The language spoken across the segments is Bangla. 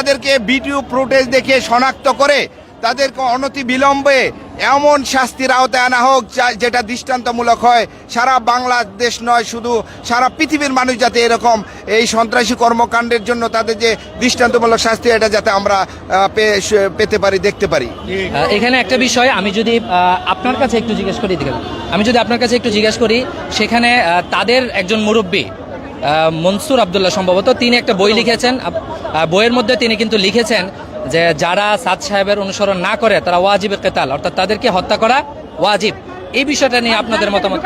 তাদেরকে ভিডিও ফুটেজ দেখে শনাক্ত করে তাদেরকে অনতি বিলম্বে এমন শাস্তির আওতায় আনা হোক যেটা দৃষ্টান্তমূলক হয়। সারা বাংলাদেশ নয়, শুধু সারা পৃথিবীর মানুষ যাতে এরকম এই সন্ত্রাসী কর্মকাণ্ডের জন্য তাদের যে দৃষ্টান্তমূলক শাস্তি, এটা যাতে আমরা পেতে পারি, দেখতে পারি। এখানে একটা বিষয়, আমি যদি আপনার কাছে একটু জিজ্ঞেস করি আমি। যদি আপনার কাছে একটু জিজ্ঞেস করি, সেখানে তাদের একজন মুরব্বী মনসুর আবদুল্লাহ সম্ভবত। তিনি একটা বই লিখেছেন। বইয়ের মধ্যে তিনি কিন্তু লিখেছেন যে যারা সাদ সাহেবের অনুসরণ না করে, তারা ওয়াজিবে কেতাল, অর্থাৎ তাদেরকে হত্যা করা ওয়াজিব। এই বিষয়টা নিয়ে আপনাদের মতামত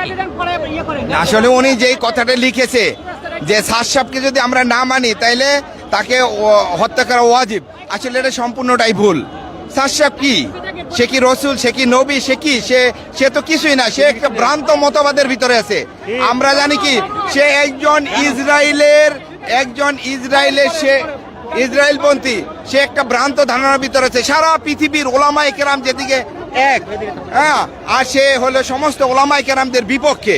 আসলে উনি যেই কথাটা লিখেছে, যে সাদ সাহেবকে যদি আমরা না মানি, তাইলে তাকে হত্যা করা ওয়াজিব। আসলে এটা সম্পূর্ণটাই ভুল। সাদ সাহেব কি? সে কি রসুল? সে কি নবী? সে কি? সে সে তো কিছুই না, সে একটা ভ্রান্ত মতবাদের ভিতরে আছে। আমরা জানি কি, সে একজন ইসরায়েলের একজন ইসরায়েলের সে ইসরায়েলপন্থী, সে একটা ভ্রান্ত ধারণার ভিতরে আছে। সারা পৃথিবীর ওলামাই কেরাম যেদিকে এক হ্যাঁ আর সে হলো সমস্ত ওলামাই কেরামদের বিপক্ষে।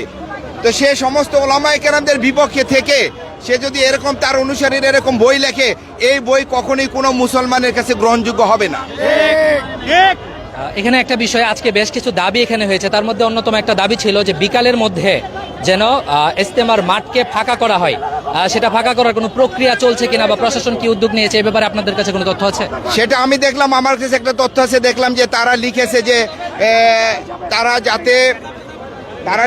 তো সে সমস্ত ওলামাই কেরামদের বিপক্ষে থেকে সে যদি এরকম তার অনুসারীর এরকম বই লেখে এই বই কখনোই কোনো মুসলমানের কাছে গ্রহণযোগ্য হবে না। এখানে একটা বিষয় আজকে বেশ কিছু দাবি এখানে হয়েছে। তার মধ্যে অন্যতম একটা দাবি ছিল যে বিকালের মধ্যে যেন ইস্তেমার মাঠকে ফাঁকা করা হয়। সেটা ফাঁকা করার কোনো প্রক্রিয়া চলছে কিনা বা প্রশাসন কি উদ্যোগ নিয়েছে এই ব্যাপারে আপনাদের কাছে কোনো তথ্য আছে? সেটা আমি দেখলাম আমার কাছে একটা তথ্য আছে দেখলাম যে তারা লিখেছে যে তারা যাতে তারা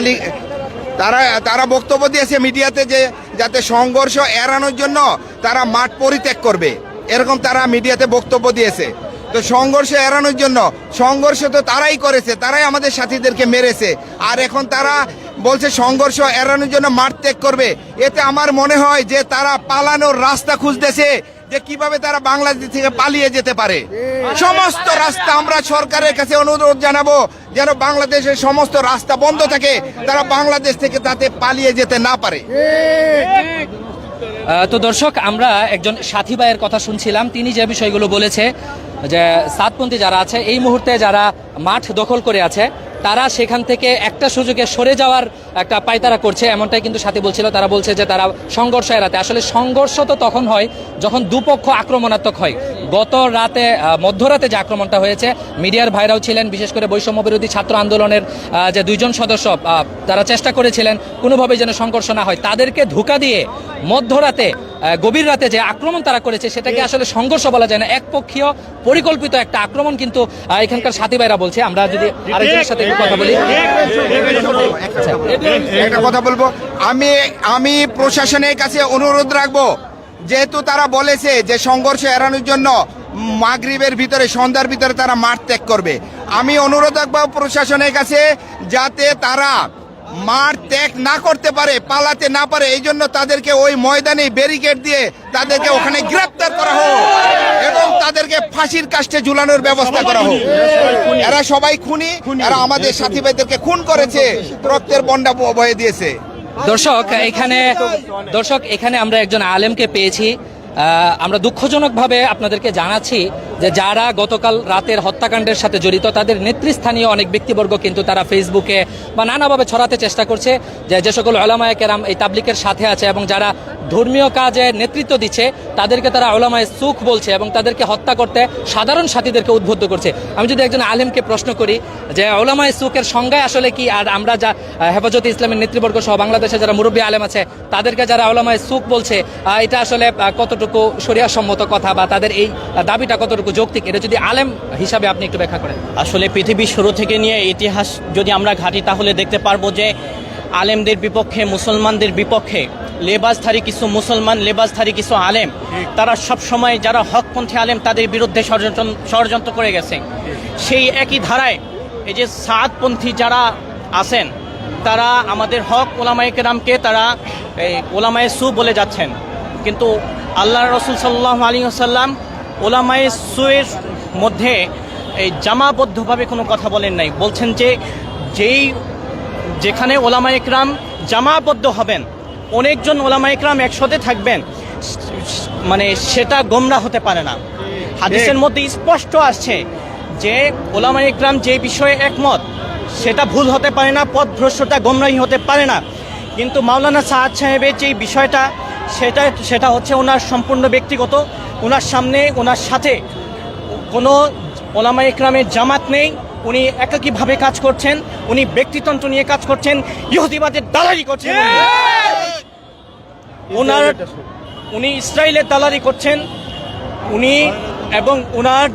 তারা তারা বক্তব্য দিয়েছে মিডিয়াতে যে যাতে সংঘর্ষ এড়ানোর জন্য তারা মাঠ পরিত্যাগ করবে। এরকম তারা মিডিয়াতে বক্তব্য দিয়েছে। তো সংঘর্ষ এড়ানোর জন্য, সংঘর্ষ তো তারাই করেছে, তারাই আমাদের সাথীদেরকে মেরেছে। আর এখন তারা বলছে সংঘর্ষ এড়ানোর জন্য মাঠ ত্যাগ করবে। এতে আমার মনে হয় যে তারা পালানোর রাস্তা খুঁজতেছে। যে কীভাবে তারা বাংলাদেশ থেকে পালিয়ে যেতে পারে। সমস্ত রাস্তা আমরা সরকারের কাছে অনুরোধ জানাব, যেন বাংলাদেশের সমস্ত রাস্তা বন্ধ থাকে, তারা বাংলাদেশ থেকে তাতে পালিয়ে যেতে না পারে। তো দর্শক, আমরা একজন সাথী ভাইয়ের কথা শুনছিলাম। তিনি যে বিষয়গুলো বলেছে, যে সাতপন্থী যারা আছে, এই মুহূর্তে যারা মাঠ দখল করে আছে তারা সেখান থেকে একটা সুযোগে সরে যাওয়ার একটা পায়তারা করছে, এমনটাই কিন্তু সাথে বলছিল। তারা বলছে যে তারা সংঘর্ষ এড়াতে। আসলে সংঘর্ষ তো তখন হয় যখন দুপক্ষ আক্রমণাত্মক হয়। গত রাতে মধ্যরাতে যে আক্রমণটা হয়েছে, মিডিয়ার ভাইরাও ছিলেন, বিশেষ করে বৈষম্য বিরোধী ছাত্র আন্দোলনের যে দুইজন সদস্য তারা চেষ্টা করেছিলেন কোনোভাবে যেন সংঘর্ষ না হয়। তাদেরকে ধোকা দিয়ে মধ্যরাতে গভীর রাতে যে আক্রমণ তারা করেছে, সেটাকে আসলে সংঘর্ষ বলা যায় না। একপক্ষীয় পরিকল্পিত একটা আক্রমণ কিন্তু এখানকার সাথী ভাইরা বলছে। আমরা যদি আরেকজনের সাথে কথা বলি। একটা কথা বলব। আমি আমি প্রশাসনের কাছে অনুরোধ রাখব যেহেতু তারা বলেছে যে সংঘর্ষ এড়ানোর জন্য মাগরিবের ভিতরে, সন্ধ্যার ভিতরে তারা মাঠ ত্যাগ করবে। আমি অনুরোধ রাখব প্রশাসনের কাছে যাতে তারা মাঠ ত্যাগ না করতে পারে, পালাতে না পারে, এই জন্য তাদেরকে ওই ময়দানে ব্যারিকেড দিয়ে তাদেরকে ওখানে গ্রেপ্তার করা হোক এবং তাদেরকে ফাঁসির কাস্টে ঝুলানোর ব্যবস্থা করা হোক। এরা সবাই খুনি, এরা আমাদের সাথী ভাইদেরকে খুন করেছে, রক্তের বন্ডা বয়ে দিয়েছে। দর্শক এখানে দর্শক এখানে আমরা একজন আলেমকে পেয়েছি। আমরা দুঃখজনকভাবে আপনাদেরকে জানাচ্ছি যে যারা গতকাল রাতের হত্যাকাণ্ডের সাথে জড়িত তাদের নেতৃস্থানীয় অনেক ব্যক্তিবর্গ কিন্তু তারা ফেসবুকে বা নানাভাবে ছড়াতে চেষ্টা করছে যে যে সকল ওলামায় কেরাম এই তাবলিকের সাথে আছে এবং যারা ধর্মীয় কাজে নেতৃত্ব দিচ্ছে তাদেরকে তারা ওলামায় সুখ বলছে এবং তাদেরকে হত্যা করতে সাধারণ সাথীদেরকে উদ্বুদ্ধ করছে। আমি যদি একজন আলেমকে প্রশ্ন করি যে ওলামায় সুখের সংজ্ঞায় আসলে কি? আর আমরা যা হেফাজতে ইসলামের নেতৃবর্গ সহ বাংলাদেশে যারা মুরব্বী আলেম আছে তাদেরকে যারা ওলামায় সুখ বলছে এটা আসলে আহ, কতটুকু শরিয়াসম্মত কথা বা তাদের এই দাবিটা কতটুকু যৌক্তিক, এটা যদি আলেম হিসাবে আপনি একটু ব্যাখ্যা করেন। আসলে পৃথিবীর শুরু থেকে নিয়ে ইতিহাস যদি আমরা ঘাঁটি, তাহলে দেখতে পারব যে আলেমদের বিপক্ষে, মুসলমানদের বিপক্ষে, লেবাসধারী কিছু মুসলমান, লেবাসধারী কিছু আলেম, তারা সব সময় যারা হকপন্থী আলেম, তাদের বিরুদ্ধে ষড়যন্ত্র করে গেছে। সেই একই ধারায় এই যে সাদপন্থী যারা আছেন, তারা আমাদের হক ওলামায়ে কেরামকে তারা ওলামায়ে সু বলে যাচ্ছেন। কিন্তু আল্লাহ রসুল সাল্লাহ আলী আসাল্লাম ওলামায়ে সুয়ের মধ্যে এই জামাবদ্ধভাবে কোনো কথা বলেন নাই। বলছেন যে যেই যেখানে ওলামা একরাম জামাবদ্ধ হবেন অনেকজন ওলামা একরাম একসাথে থাকবেন মানে সেটা গোমরা হতে পারে না। হাদিসের মধ্যে স্পষ্ট আসছে যে ওলামা একরাম যে বিষয়ে একমত সেটা ভুল হতে পারে না পথভ্রষ্টতা গোমরাই হতে পারে না। কিন্তু মাওলানা সাহাদ সাহেবের যে বিষয়টা সেটা সেটা হচ্ছে ওনার সম্পূর্ণ ব্যক্তিগত। ওনার সামনে ওনার সাথে কোনো ওলামা ইকরামের জামাত নেই। উনি একাকীভাবে কাজ করছেন উনি ব্যক্তিতন্ত্র নিয়ে কাজ করছেন ইহুদিবাদের দালালি করছেন। ওনার উনি ইসরায়েলের দালালি করছেন। উনি এবং ওনার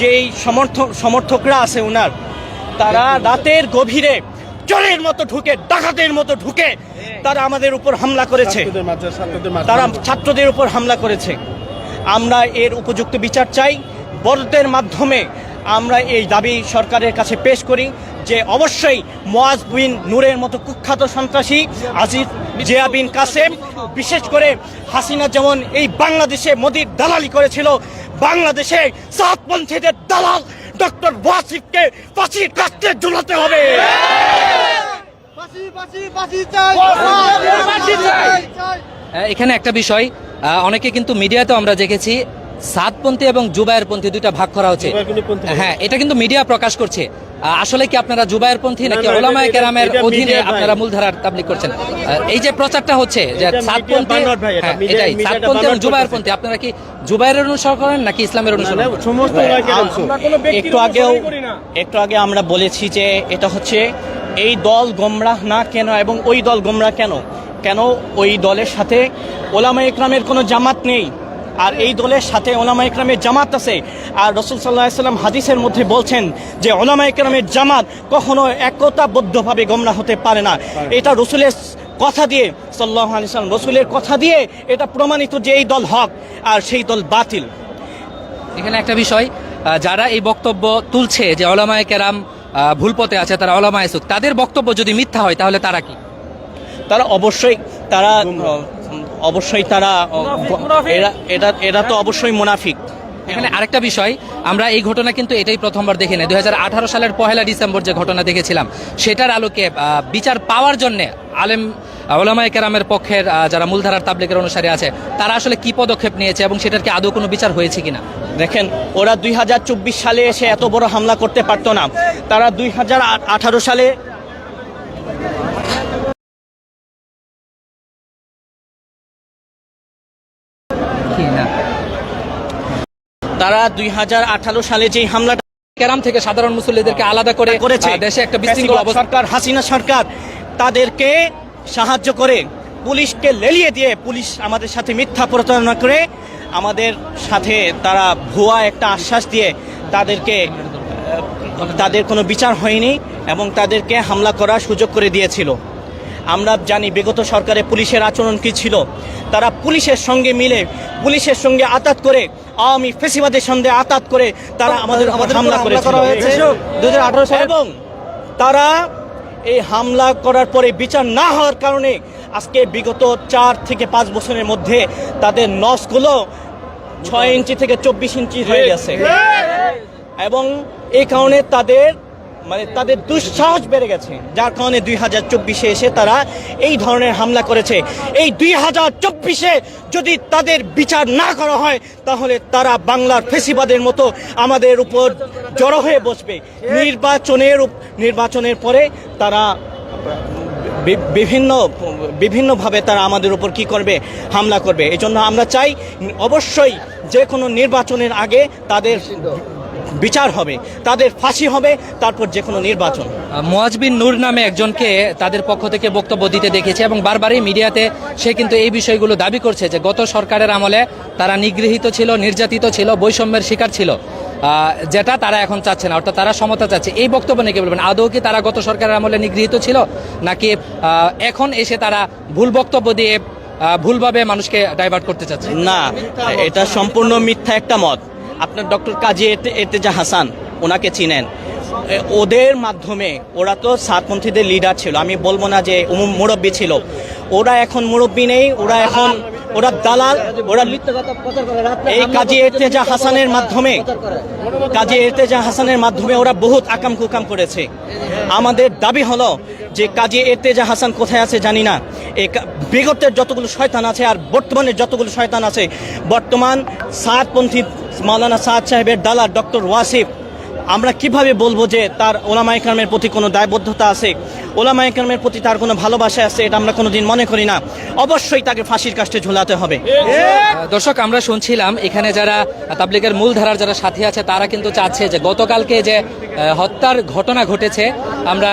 যেই সমর্থক সমর্থকরা আছে ওনার তারা রাতের গভীরে চোরের মতো ঢুকে ডাকাতের মতো ঢুকে তারা আমাদের উপর হামলা করেছে। তারা ছাত্রদের উপর হামলা করেছে। আমরা এর উপযুক্ত বিচার চাই। বড়দের মাধ্যমে আমরা এই দাবি সরকারের কাছে পেশ করি যে অবশ্যই মোয়াজ বিন নূরের মতো কুখ্যাত সন্ত্রাসী আজিজ জিয়া বিন কাসেম বিশেষ করে হাসিনা যেমন এই বাংলাদেশে মোদির দালালি করেছিল বাংলাদেশে সাতপন্থীদের দালাল ডক্টর ওয়াসিফকে ফাঁসির কাস্তে ঝুলাতে হবে। এখানে একটা বিষয় আহ, অনেকে কিন্তু মিডিয়াতে আমরা দেখেছি সাতপন্থী এবং জুবায়েরপন্থী দুইটা ভাগ করা হচ্ছে। হ্যাঁ এটা কিন্তু মিডিয়া প্রকাশ করছে। আসলে কি আপনারা জুবায়েরপন্থী নাকি ওলামায় কেরামের অধীনে আপনারা মূলধারার তাবলিগ করছেন? আহ, এই যে প্রচারটা হচ্ছে যে এটা হ্যাঁ, এটাই সাতপন্থী এবং জুবায়েরপন্থী আপনারা কি জুবায়ের অনুসরণ করেন নাকি ইসলামের অনুসরণ করেন? সমস্ত একটু আগেও একটু আগে আমরা বলেছি যে এটা হচ্ছে এই দল গোমরাহ না কেন এবং ওই দল গোমরাহ কেন? কেন ওই দলের সাথে ওলামা ইকরামের কোনো জামাত নেই? আর এই দলের সাথে ওলামা ইকরামের জামাত আছে? আর রসুল সাল্লাহ সাল্লাম হাদিসের মধ্যে বলছেন যে ওলামা ইকরামের জামাত কখনো একতাবদ্ধভাবে গোমরা হতে পারে না। এটা রসুলের কথা দিয়ে সাল্লাহ আলি সাল্লাম রসুলের কথা দিয়ে এটা প্রমাণিত যে এই দল হক আর সেই দল বাতিল। এখানে একটা বিষয় যারা এই বক্তব্য তুলছে যে ওলামায়ে কেরাম ভুল পথে আছে তারা অলামা সুক তাদের বক্তব্য যদি মিথ্যা হয় তাহলে তারা কি? তারা অবশ্যই তারা অবশ্যই তারা এরা এটা এরা তো অবশ্যই মুনাফিক। এখানে আরেকটা বিষয় আমরা এই ঘটনা কিন্তু এটাই প্রথমবার দেখি না দুই হাজার আঠারো সালের পহেলা ডিসেম্বর যে ঘটনা দেখেছিলাম সেটার আলোকে বিচার পাওয়ার জন্য আলেম ওলামায়ে কেরামের পক্ষের যারা মূলধারার তাবলিকের অনুসারী আছে তারা আসলে কি পদক্ষেপ নিয়েছে এবং সেটার কি আদৌ কোনো বিচার হয়েছে কিনা? দেখেন ওরা দুই হাজার চব্বিশ সালে এসে এত বড় হামলা করতে পারতো না। তারা দুই হাজার আঠারো সালে তারা দুই হাজার আঠারো সালে যেই হামলাটা কেরাম থেকে সাধারণ মুসল্লিদেরকে আলাদা করে করেছে দেশে একটা বিশৃঙ্খল সরকার হাসিনা সরকার তাদেরকে সাহায্য করে পুলিশকে লেলিয়ে দিয়ে পুলিশ আমাদের সাথে মিথ্যা প্রতারণা করে আমাদের সাথে তারা ভুয়া একটা আশ্বাস দিয়ে তাদেরকে তাদের কোনো বিচার হয়নি এবং তাদেরকে হামলা করার সুযোগ করে দিয়েছিল। আমরা জানি বিগত সরকারে পুলিশের আচরণ কি ছিল। তারা পুলিশের সঙ্গে মিলে পুলিশের সঙ্গে আতাত করে আওয়ামী ফেসিবাদের সঙ্গে আতাত করে তারা আমাদের হামলা করেছিল। দু হাজার আঠেরো সালে এবং তারা এই হামলা করার পরে বিচার না হওয়ার কারণে আজকে বিগত চার থেকে পাঁচ বছরের মধ্যে তাদের নসগুলো ছয় ইঞ্চি থেকে চব্বিশ ইঞ্চি হয়ে গেছে। এবং এই কারণে তাদের মানে তাদের দুঃসাহস বেড়ে গেছে, যার কারণে দুই হাজার চব্বিশে এসে তারা এই ধরনের হামলা করেছে। এই দুই হাজার চব্বিশে যদি তাদের বিচার না করা হয়, তাহলে তারা বাংলার ফেসিবাদের মতো আমাদের উপর জড়ো হয়ে বসবে। নির্বাচনের নির্বাচনের পরে তারা বিভিন্ন, বিভিন্নভাবে তারা আমাদের উপর কি করবে? হামলা করবে। এই জন্য আমরা চাই, অবশ্যই যে কোনো নির্বাচনের আগে তাদের বিচার হবে তাদের ফাঁসি হবে তারপর যে কোনো নির্বাচন মোয়াজবিন নূর নামে একজনকে তাদের পক্ষ থেকে বক্তব্য দিতে দেখেছি এবং বারবারই মিডিয়াতে সে কিন্তু এই বিষয়গুলো দাবি করছে যে গত সরকারের আমলে তারা নিগৃহীত ছিল নির্যাতিত ছিল বৈষম্যের শিকার ছিল যেটা তারা এখন চাচ্ছে না অর্থাৎ তারা সমতা চাচ্ছে। এই বক্তব্য নিয়ে কি বলবেন? আদৌ কি তারা গত সরকারের আমলে নিগৃহীত ছিল নাকি এখন এসে তারা ভুল বক্তব্য দিয়ে ভুলভাবে মানুষকে ডাইভার্ট করতে চাচ্ছে? না এটা সম্পূর্ণ মিথ্যা একটা মত। আপনার ডক্টর কাজী এতে- এতেজা হাসান, ওনাকে চিনেন। ওদের মাধ্যমে ওরা তো সাতপন্থীদের লিডার ছিল। আমি বলব না যে মুরব্বী ছিল। ওরা এখন মুরব্বী নেই, ওরা এখন ওরা দালাল, ওরা এই কাজী এতেজা হাসানের মাধ্যমে, কাজী এতেজা হাসানের মাধ্যমে ওরা বহুত আকাম কুকাম করেছে। আমাদের দাবি হলো যে কাজী এতেজা হাসান কোথায় আছে জানি না। এই বিগতের যতগুলো শয়তান আছে আর বর্তমানে যতগুলো শয়তান আছে, বর্তমান সাতপন্থী মাওলানা সাদ সাহেবের দালাল ডক্টর ওয়াসিফ। আমরা কীভাবে বলব যে তার ওলামা একরামের প্রতি কোনো দায়বদ্ধতা আছে? ওলামা একরামের প্রতি তার কোনো ভালোবাসা আছে এটা আমরা কোনোদিন মনে করি না। অবশ্যই তাকে ফাঁসির কাছে ঝুলাতে হবে। দর্শক, আমরা শুনছিলাম এখানে যারা তাবলিগের মূলধারার যারা সাথী আছে, তারা কিন্তু চাচ্ছে যে গতকালকে যে হত্যার ঘটনা ঘটেছে, আমরা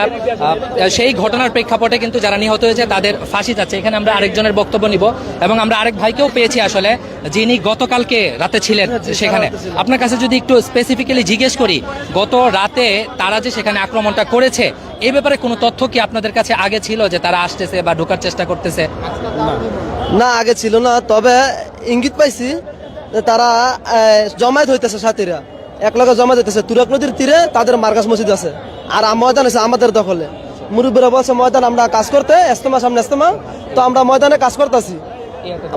সেই ঘটনার প্রেক্ষাপটে কিন্তু যারা নিহত হয়েছে, তাদের ফাঁসি চাচ্ছে এখানে আমরা আরেকজনের বক্তব্য নিব এবং আমরা আরেক ভাইকেও পেয়েছি আসলে, যিনি গতকালকে রাতে ছিলেন সেখানে। আপনার কাছে যদি একটু স্পেসিফিক্যালি জিজ্ঞেস করি গত রাতে তারা যে সেখানে আক্রমণটা করেছে এই ব্যাপারে কোনো তথ্য কি আপনাদের কাছে আগে ছিল যে তারা আসতেছে বা ঢোকার চেষ্টা করতেছে? না, আগে ছিল না, তবে ইঙ্গিত পাইছি তারা জমায়েত হইতেছে সাথীরা। এক লগে জমায়েত হইতেছে। তুরাক নদীর তীরে তাদের মার্কাস মসজিদ আছে। আর ময়দান আছে আমাদের দখলে। মুরব্বীরা বলছে, ময়দান আমরা কাজ করতে এস্তমা সামনে এস্তমা তো আমরা ময়দানে কাজ করতেছি।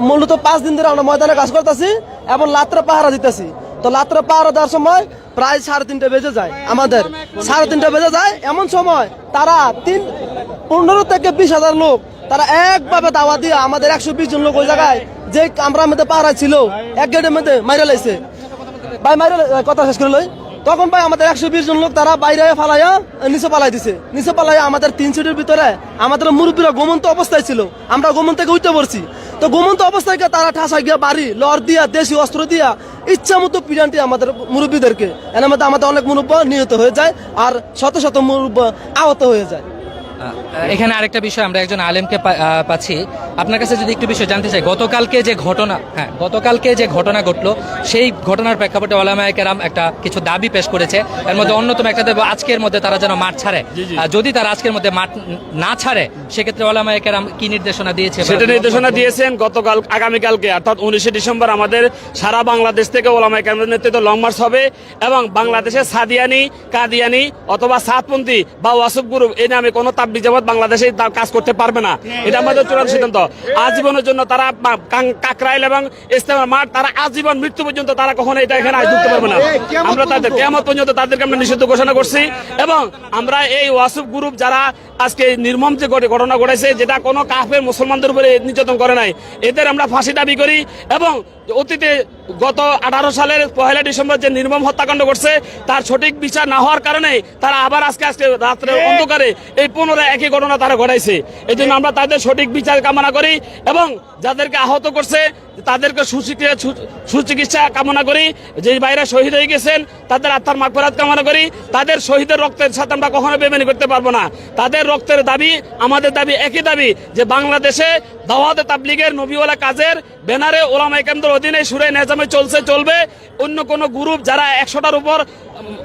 মূলত পাঁচ দিন ধরে আমরা ময়দানে কাজ করতেছি এবং লাত্রা পাহারা দিতেছি। তো লাত্রা পাহারা দেওয়ার সময় প্রায় সাড়ে তিনটে বেজে যায় আমাদের। সাড়ে তিনটে বেজে যায়, এমন সময় তারা তিন, পনেরো থেকে বিশ হাজার লোক, তারা একভাবে দাওয়া দিয়ে আমাদের একশো বিশ জন লোক ওই জায়গায় যে আমরা মধ্যে পাহারা ছিল, এক গেটের মধ্যে মাইরে লাইছে। ভাই, মাইরে কথা শেষ করে লই। তখন ভাই আমাদের একশো বিশ জন লোক তারা বাইরে ফালাইয়া নিচে পালাই দিছে। নিচে পালাইয়া আমাদের তিন সিটের ভিতরে আমাদের মুরব্বীরা গোমন্ত অবস্থায় ছিল। আমরা গোমন থেকে উঠতে পড়ছি তো গোমন্ত অবস্থায় গিয়ে তারা ঠাসা গিয়ে বাড়ি, লর দিয়া, দেশি অস্ত্র দিয়া, ইচ্ছা মতো পিডানটি আমাদের মুরব্বীদেরকে। এর মধ্যে আমাদের অনেক মুরব্ব নিহত হয়ে যায় আর শত শত মুরব্ব আহত হয়ে যায়। এখানে আরেকটা বিষয় আমরা একজন আলেমকে পাচ্ছি। আপনার কাছে যদি একটু বিষয় জানতে চাই গতকালকে যে ঘটনা হ্যাঁ গতকালকে যে ঘটনা ঘটলো সেই ঘটনার প্রেক্ষাপটে ওলামায়ে কেরাম একটা কিছু দাবি পেশ করেছে। এর মধ্যে অন্যতম একটা দেব আজকের মধ্যে তারা যেন মাঠ ছাড়ে। যদি তারা আজকের মধ্যে মাঠ না ছাড়ে সেক্ষেত্রে ওলামায়ে কেরাম কি নির্দেশনা দিয়েছে সেটা নির্দেশনা দিয়েছেন গতকাল আগামীকালকে অর্থাৎ উনিশে ডিসেম্বর আমাদের সারা বাংলাদেশ থেকে ওলামাই কেন্দ্রের নেতৃত্বে লং মার্চ হবে এবং বাংলাদেশের সাদিয়ানি কাদিয়ানি অথবা সাতপন্থী বা ওয়াসুফ গ্রুপ এই নামে কোনো জামাত বাংলাদেশে কাজ করতে পারবে না। এটা আমাদের চূড়ান্ত সিদ্ধান্ত। আজীবনের জন্য তারা কাকরাইল এবং ইস্তেমার মাঠ তারা আজীবন মৃত্যু পর্যন্ত তারা কখনো এটা এখানে আজ ঢুকতে পারবে না। আমরা তাদের কেমন পর্যন্ত তাদেরকে আমরা নিষিদ্ধ ঘোষণা করছি এবং আমরা এই ওয়াসুফ গ্রুপ যারা আজকে নির্মম যে ঘটে- ঘটনা ঘটেছে যেটা কোনো কাফের মুসলমানদের উপরে নির্যাতন করে নাই এদের আমরা ফাঁসি দাবি করি এবং অতীতে গত আঠারো সালের পহেলা ডিসেম্বর যে নির্মম হত্যাকাণ্ড করছে তার সঠিক বিচার না হওয়ার কারণে তারা আবার আজকে আজকে রাত্রে অন্ধকারে এই পুনরায় একই ঘটনা তারা ঘটাইছে। এই জন্য আমরা তাদের সঠিক বিচার কামনা করি এবং যাদেরকে আহত করছে তাদেরকে সুচিকিৎসা সুচিকিৎসা কামনা করি। যে বাইরে শহীদ হয়ে গেছেন তাদের আত্মার মাগফেরাত কামনা করি। তাদের শহীদের রক্তের সাথে আমরা কখনো বেমানি করতে পারব না। তাদের রক্তের দাবি আমাদের দাবি একই দাবি যে বাংলাদেশে দাওয়াতে তাবলিগের নবীওয়ালা কাজের ব্যানারে ওলামাই কেন্দ্র অধীনে সুরে নেজামে চলছে চলবে। অন্য কোন গ্রুপ যারা একশোটার উপর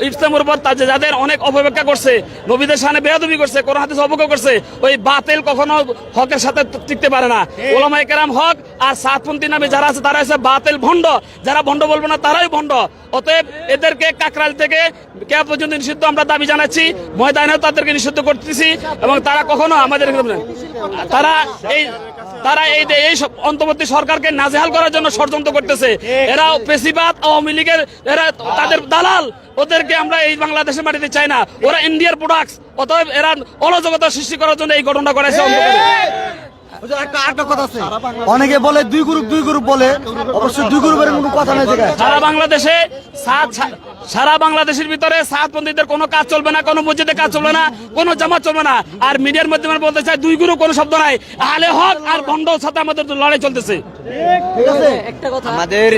ইসলামের উপর যাদের অনেক অপব্যাখ্যা করছে নবীদের সামনে বেয়াদবি করছে কোরআন হাদিস অবজ্ঞা করছে ওই বাতিল কখনো হকের সাথে টিকতে পারে না। ওলামাই কেরাম হক আর সাতপন্থী নামে যারা আছে তারা হচ্ছে বাতিল ভণ্ড। যারা ভণ্ড বলব না তারাই ভণ্ড। অতএব এদেরকে কাকরাল থেকে কে পর্যন্ত নিষিদ্ধ আমরা দাবি জানাচ্ছি। ময়দানেও তাদেরকে নিষিদ্ধ করতেছি এবং তারা কখনো আমাদের তারা এই তারা এই এই অন্তর্বর্তী সরকারকে নাজেহাল করার জন্য ষড়যন্ত্র করতেছে। এরা পেশিবাদ আওয়ামী লীগের, এরা তাদের দালাল। ওদেরকে আমরা এই বাংলাদেশের মাটিতে চাই না। ওরা ইন্ডিয়ার প্রোডাক্টস অতএব এরা অরাজকতা সৃষ্টি করার জন্য এই ঘটনা করেছে অনেকে বলে দুই গ্রুপ দুই গ্রুপ বলে। অবশ্য দুই গ্রুপের কোনো কথা নেই সারা বাংলাদেশে সাত সারা বাংলাদেশের ভিতরে সাতপন্থীদের কোনো কাজ চলবে না কোনো মসজিদে কাজ চলবে না কোনো জামাত চলবে না। আর মিডিয়ার মাধ্যমে বলতে চাই দুই গুরু কোনো শব্দ নাই। আলে হক আর ভণ্ড সাথে আমাদের লড়াই চলতেছে। আমাদের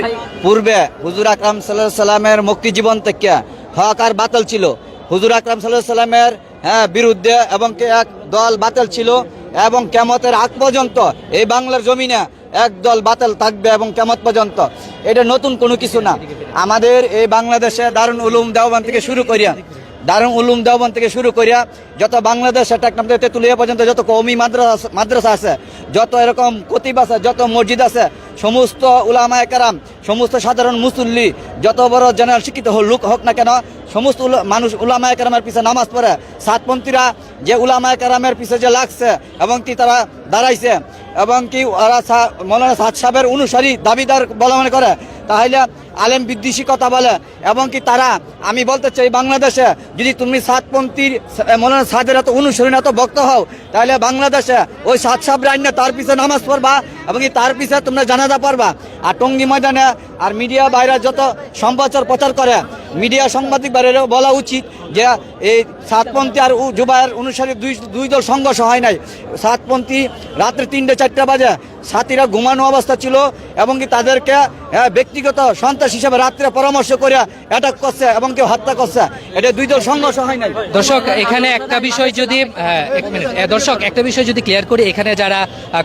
পূর্বে হুজুর আকরাম সাল্লাহ সাল্লামের মুক্তি জীবন থেকে হক আর বাতিল ছিল। হুজুর আকরাম সাল্লাহ সাল্লামের হ্যাঁ বিরুদ্ধে এবং এক দল বাতিল ছিল এবং কেমতের আগ পর্যন্ত এই বাংলার জমিনে এক দল বাতিল থাকবে এবং কেমত পর্যন্ত। এটা নতুন কোনো কিছু না। আমাদের এই বাংলাদেশে দারুণ উলুম দেওয়ান থেকে শুরু করিয়া দারুণ উলুম দেওয়ান থেকে শুরু করিয়া যত বাংলাদেশ টেকনাফ তেতুলিয়া পর্যন্ত যত কৌমি মাদ্রাসা মাদ্রাসা আছে, যত এরকম কতিব আছে, যত মসজিদ আছে, সমস্ত উলামা একরাম, সমস্ত সাধারণ মুসল্লি, যত বড় জেনারেল শিক্ষিত লোক হোক না কেন, সমস্ত মানুষ উলামা একরামের পিছে নামাজ পড়ে। সাতপন্থীরা যে উলামা একরামের পিছে যে লাগছে এবং কি তারা দাঁড়াইছে এবং কি ওরা মৌলানা সাদ সাহেবের অনুসারী দাবিদার বলা মনে করে তাহলে আলেম বিদ্বেষী কথা বলে, এবং কি তারা, আমি বলতে চাই বাংলাদেশে যদি তুমি সাতপন্থীর মনে সাদের এত অনুসরণ এত ভক্ত হও, তাহলে বাংলাদেশে ওই সাত সাপ রান্না তার পিছে নামাজ পড়বা, এবং কি তার পিছে তোমরা জানাজা পারবা আর টঙ্গি ময়দানে আর মিডিয়া বাইরে যত সম্প্রচার প্রচার করে, মিডিয়া সাংবাদিক বাইরে বলা উচিত যে এই সাতপন্থী আর জুবায়ের অনুসারে দুই দুই দল সংঘর্ষ হয় নাই। সাতপন্থী রাত্রে তিনটে চারটা বাজে সাথীরা ঘুমানো অবস্থা ছিল এবং কি তাদেরকে হ্যাঁ, ব্যক্তিগত সন্ত্রাস হিসেবে রাত্রে পরামর্শ করে অ্যাটাক করছে এবং কেউ হত্যা করছে। এটা দুই দল সংঘর্ষ হয় নাই। দর্শক এখানে একটা বিষয় যদি হ্যাঁ, দর্শক একটা বিষয় যদি ক্লিয়ার করি এখানে যারা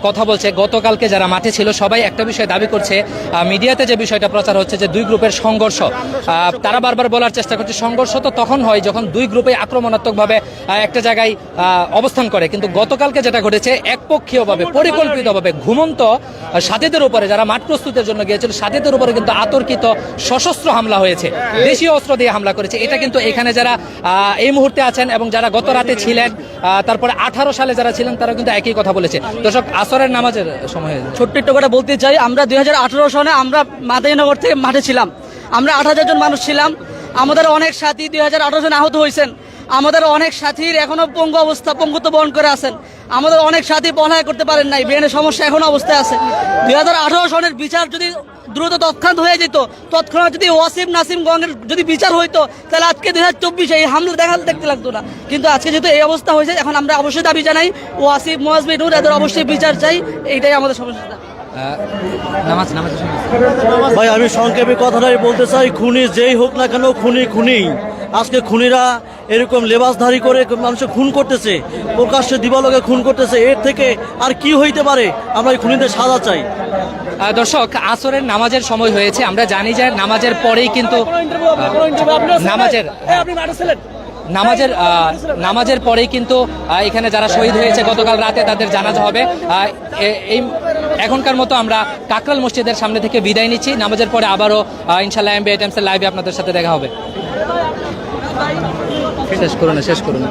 কথা বলছে গতকালকে যারা মাঠে ছিল সবাই একটা বিষয় দাবি করছে মিডিয়াতে যে বিষয়টা প্রচার হচ্ছে যে দুই গ্রুপের সংঘর্ষ তারা বারবার বলার চেষ্টা করছে সংঘর্ষ তো তখন হয় যখন দুই গ্রুপে আক্রমণাত্মকভাবে একটা জায়গায় অবস্থান করে। কিন্তু গতকালকে যেটা ঘটেছে, একপক্ষীয়ভাবে, পরিকল্পিতভাবে ঘুমন্ত সাথীদের উপরে, যারা মাঠ প্রস্তুতের জন্য গিয়েছিল সাথীদের উপরে কিন্তু আতর্কিত সশস্ত্র হামলা হয়েছে। দেশীয় অস্ত্র দিয়ে হামলা করেছে। এটা কিন্তু এখানে যারা এই মুহূর্তে আছেন এবং যারা গত রাতে ছিলেন তারপরে আঠারো সালে যারা ছিলেন, তারা কিন্তু একই কথা বলেছে। দর্শক, আসরের নামাজের সময় ছোট্ট একটু করে বলতে চাই, আমরা দুই সনে আমরা মাদাইনগর থেকে মাঠে ছিলাম। আমরা আট হাজার জন মানুষ ছিলাম। আমাদের অনেক সাথী দুই হাজার জন আহত হয়েছেন। আমাদের অনেক সাথীর এখনও পঙ্গু অবস্থা পঙ্গুত্ব বহন করে আছেন। আমাদের অনেক সাথী পড়ালেখা করতে পারেন নাই, ব্রেনের সমস্যা এখনও অবস্থায় আছে। দু হাজার আঠারো সনের বিচার যদি দ্রুত তৎক্ষণাৎ হয়ে যেত, তৎক্ষণাৎ যদি ওয়াসিম নাসিম গঙ্গের যদি বিচার হইতো, তাহলে আজকে দুই হাজার চব্বিশে এই হামলা দেখা দেখতে লাগতো না। কিন্তু আজকে যেহেতু এই অবস্থা হয়েছে, এখন আমরা অবশ্যই দাবি জানাই, ওয়াসিম মোয়াজমি নূর, এদের অবশ্যই বিচার চাই, এইটাই আমাদের সমস্যা। ভাই আমি সংক্ষেপে কথাটাই বলতে চাই খুনি যেই হোক না কেন খুনি খুনি আজকে খুনিরা এরকম লেবাসধারী করে মানুষকে খুন করতেছে প্রকাশ্যে দিবালোকে খুন করতেছে এর থেকে আর কি হইতে পারে? আমরা এই খুনিদের সাজা চাই। দর্শক আসরের নামাজের সময় হয়েছে আমরা জানি যে নামাজের পরেই কিন্তু নামাজের নামাজের নামাজের পরেই কিন্তু এখানে যারা শহীদ হয়েছে গতকাল রাতে তাদের জানাজা হবে। এই এখনকার মতো আমরা কাকরাল মসজিদের সামনে থেকে বিদায় নিচ্ছি। নামাজের পরে আবারও ইনশাল্লাহ এমবি আইটেমসের লাইভে আপনাদের সাথে দেখা হবে। শেষ করুন শেষ করুন